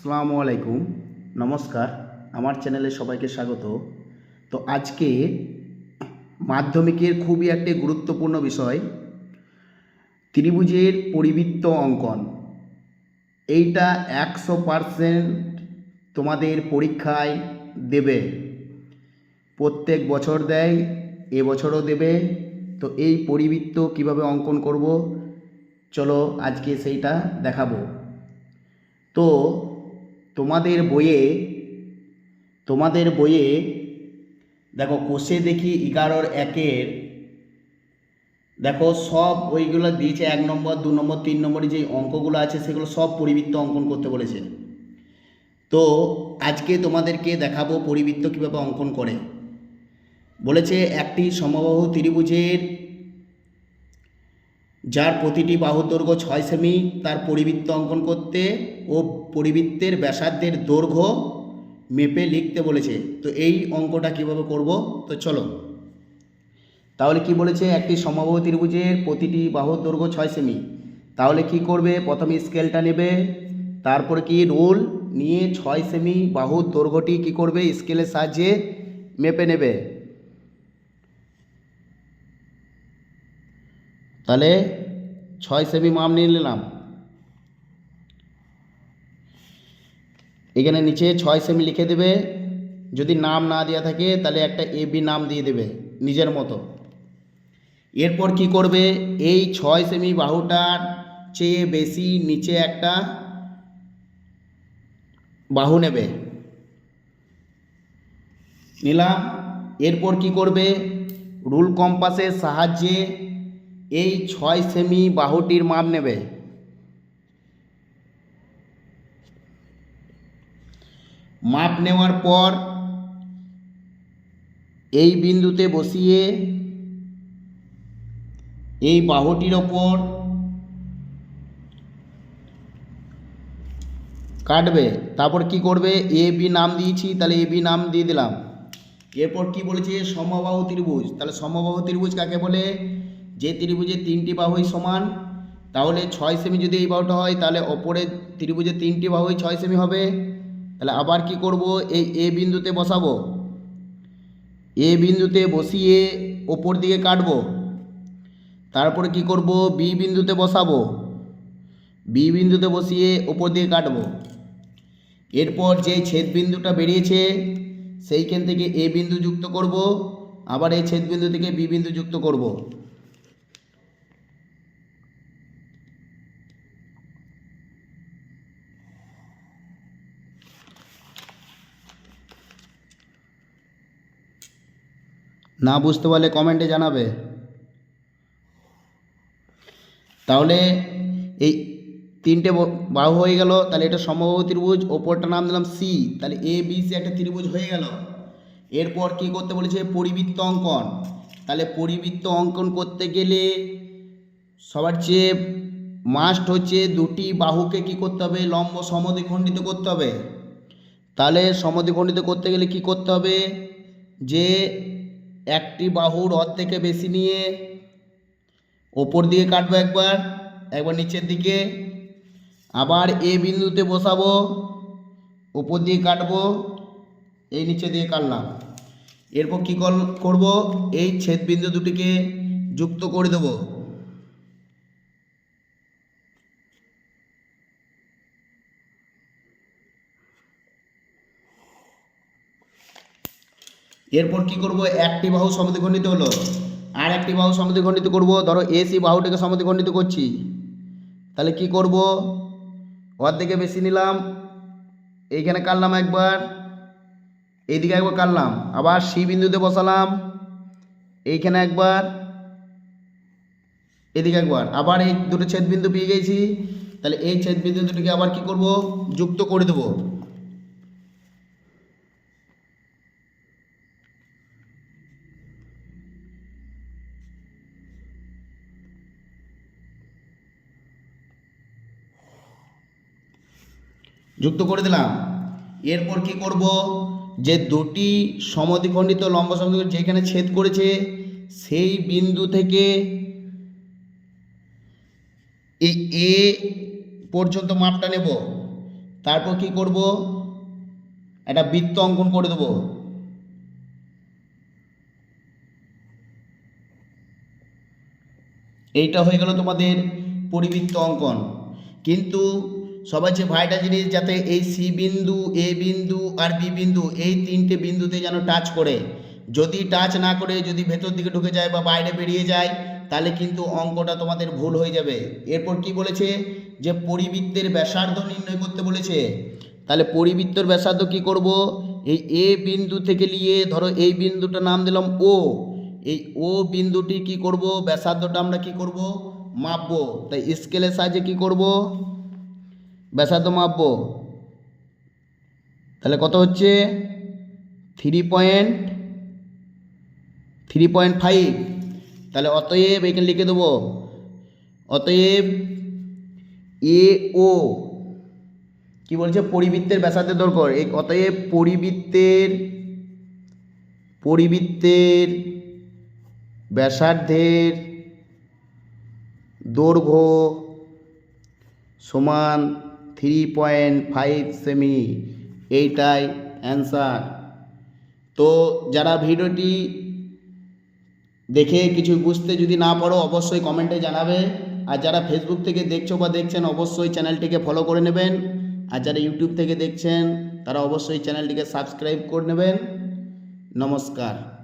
আসসালামু আলাইকুম। নমস্কার, আমার চ্যানেলে সবাইকে স্বাগত। তো আজকে মাধ্যমিকের খুবই একটি গুরুত্বপূর্ণ বিষয়, ত্রিভুজের পরিবৃত্ত অঙ্কন। এইটা একশো পারসেন্ট তোমাদের পরীক্ষায় দেবে। প্রত্যেক বছর দেয় এবছরও দেবে। তো এই পরিবৃত্ত কীভাবে অঙ্কন করব, চলো আজকে সেইটা দেখাবো। তো তোমাদের বইয়ে তোমাদের বইয়ে, দেখো, কোষে দেখি এগারোর একের, দেখো, সব ওইগুলো দিয়েছে এক নম্বর, দু নম্বর, তিন নম্বরে যে অঙ্কগুলো আছে, সেগুলো সব পরিবৃত্ত অঙ্কন করতে বলেছে। তো, আজকে তোমাদেরকে দেখাবো পরিবৃত্ত কীভাবে অঙ্কন করে। বলেছে, একটি সমবাহু ত্রিভুজের যার প্রতিটি বাহু দৈর্ঘ্য ছয় সেমি, তার পরিবৃত্ত অঙ্কন করতে ও পরিবৃত্তের ব্যাসার্ধের দৈর্ঘ্য মেপে লিখতে বলেছে। তো এই অঙ্কটা কীভাবে করব? তো চলো। তাহলে কি বলেছে? একটি সমবাহু ত্রিভুজের প্রতিটি বাহুর দৈর্ঘ্য ছয় সেমি। তাহলে কি করবে? প্রথমে স্কেলটা নেবে, তারপরে কি রোল নিয়ে ছয় সেমি বাহুর দৈর্ঘ্যটি কি করবে? স্কেলের সাহায্যে মেপে নেবে। তাহলে ছয় সেমি মাপ নিয়ে নিলাম। এখানে নিচে ছয় সেমি লিখে দেবে। যদি নাম না দেওয়া থাকে, তাহলে একটা এ বি নাম দিয়ে দেবে, নিজের মতো। এরপর কি করবে? এই ছয় সেমি বাহুটার চেয়ে বেশি নিচে একটা বাহু নেবে। নিলাম। এরপর কি করবে? রুল কম্পাসের সাহায্যে এই ছয় সেমি বাহুটির মাপ নেবে। মাপ নেওয়ার পর এই বিন্দুতে বসিয়ে এই বাহুটির ওপর কাটবে। তারপর কি করবে? এ বি নাম দিয়েছি, তাহলে এ বি নাম দিয়ে দিলাম। এরপর কি বলেছে? সমবাহু ত্রিভুজ। তাহলে সমবাহু ত্রিভুজ কাকে বলে? যে ত্রিভুজের তিনটি বাহুই সমান, তাহলে ছয় সেমি যদি এই বাহুটা হয়, তাহলে ওপরে ত্রিভুজের তিনটি বাহুই ছয় সেমি হবে। তাহলে আবার কি করব? এই এ বিন্দুতে বসাবো। এ বিন্দুতে বসিয়ে ওপর দিকে কাটবো। তারপরে কি করব? বি বিন্দুতে বসাবো। বি বিন্দুতে বসিয়ে ওপর দিকে কাটবো। এরপর যে ছেদ বিন্দুটা বেরিয়েছে, সেইখান থেকে এ বিন্দু যুক্ত করব। আবার এই ছেদ বিন্দু থেকে বি বিন্দু যুক্ত করব। না বুঝতে পারলে কমেন্টে জানাবে। তাহলে এই তিনটে বাহু হয়ে গেল, তাহলে এটা সমবাহু ত্রিভুজ, ওপরটা নাম দিলাম সি তাহলে এ বি সি একটা ত্রিভুজ হয়ে গেল। এরপর কি করতে বলেছে? পরিবৃত্ত অঙ্কন। তাহলে পরিবৃত্ত অঙ্কন করতে গেলে সবার চেয়ে মাস্ট হচ্ছে দুটি বাহুকে কি করতে হবে? লম্ব সমদ্বিখণ্ডিত করতে হবে। তাহলে সমদ্বিখণ্ডিত করতে গেলে কি করতে হবে? যে একটি বাহুর অর্ধেকে বেশি নিয়ে ওপর দিয়ে কাটবো একবার একবার নিচের দিকে। আবার এ বিন্দুতে বসাবো, ওপর দিয়ে কাটবো, এই নিচে দিয়ে কাটলাম। এরপর কী করব? এই ছেদ বিন্দু দুটিকে যুক্ত করে দেবো। এরপর কি করব? একটি বাহু সমদ্বিখণ্ডিত হলো। আর একটি বাহু সমদ্বিখণ্ডিত করব। ধরো এসি বাহুটাকে সমদ্বিখণ্ডিত করছি। তাহলে কি করব? অর্ধেকে বেশি নিলাম। এইখানে কাটলাম একবার। এইদিকে একবার কাটলাম। আবার সি বিন্দুতে বসালাম। এইখানে একবার। এদিকে একবার। আবার এই দুটো ছেদ বিন্দু পেয়ে গেছি। তাহলে এই ছেদ বিন্দু দুটিকে আবার কি করব? যুক্ত করে দেবো। যুক্ত করে দিলাম। এরপর কি করব? যে দুটি সমদ্বিখণ্ডিত লম্ব সমদ্বিখণ্ড যেখানে ছেদ করেছে, সেই বিন্দু থেকে এই এ পর্যন্ত মাপটা নেব। তারপর কি করব? একটা বৃত্ত অঙ্কন করে দেবো। এইটা হয়ে গেল তোমাদের পরিবৃত্ত অঙ্কন। কিন্তু সবাই যে ভাইটা জিনিস যাতে এই সি বিন্দু, এ বিন্দু আর বি বিন্দু, এই তিনটে বিন্দুতে যেন টাচ করে। যদি টাচ না করে, যদি ভেতর দিকে ঢুকে যায় বা বাইরে বেরিয়ে যায়, তাহলে কিন্তু অঙ্কটা তোমাদের ভুল হয়ে যাবে। এরপর কি বলেছে? যে পরিবৃত্তের ব্যাসার্ধ নির্ণয় করতে বলেছে। তাহলে পরিবৃত্তর ব্যাসার্ধ কি করব? এই এ বিন্দু থেকে নিয়ে, ধরো এই বিন্দুটা নাম দিলাম ও। এই ও বিন্দুটি কি করব? ব্যাসার্ধটা আমরা কি করব? মাপবো। তাই স্কেলের সাহায্যে কি করব? ব্যাসার্ধ মাপবো তাহলে কত হচ্ছে? Three point three point five তাহলে অতএব এখানে লিখে দেবো, অতএব এ ও, কি বলছে? পরিবৃত্তের ব্যাসার্ধের দরকার এই অতএব পরিবৃত্তের পরিবৃত্তের ব্যাসার্ধের দৈর্ঘ্য সমান থ্রি পয়েন্ট ফাইভ সেমি এইটাই অ্যান্সার তো যারা ভিডিওটি দেখে কিছু বুঝতে যদি না পারো, অবশ্যই কমেন্টে জানাবে। আর যারা ফেসবুক থেকে দেখছ বা দেখছেন, অবশ্যই চ্যানেলটিকে ফলো করে নেবেন। আর যারা ইউটিউব থেকে দেখছেন, তারা অবশ্যই চ্যানেলটিকে সাবস্ক্রাইব করে নেবেন। নমস্কার।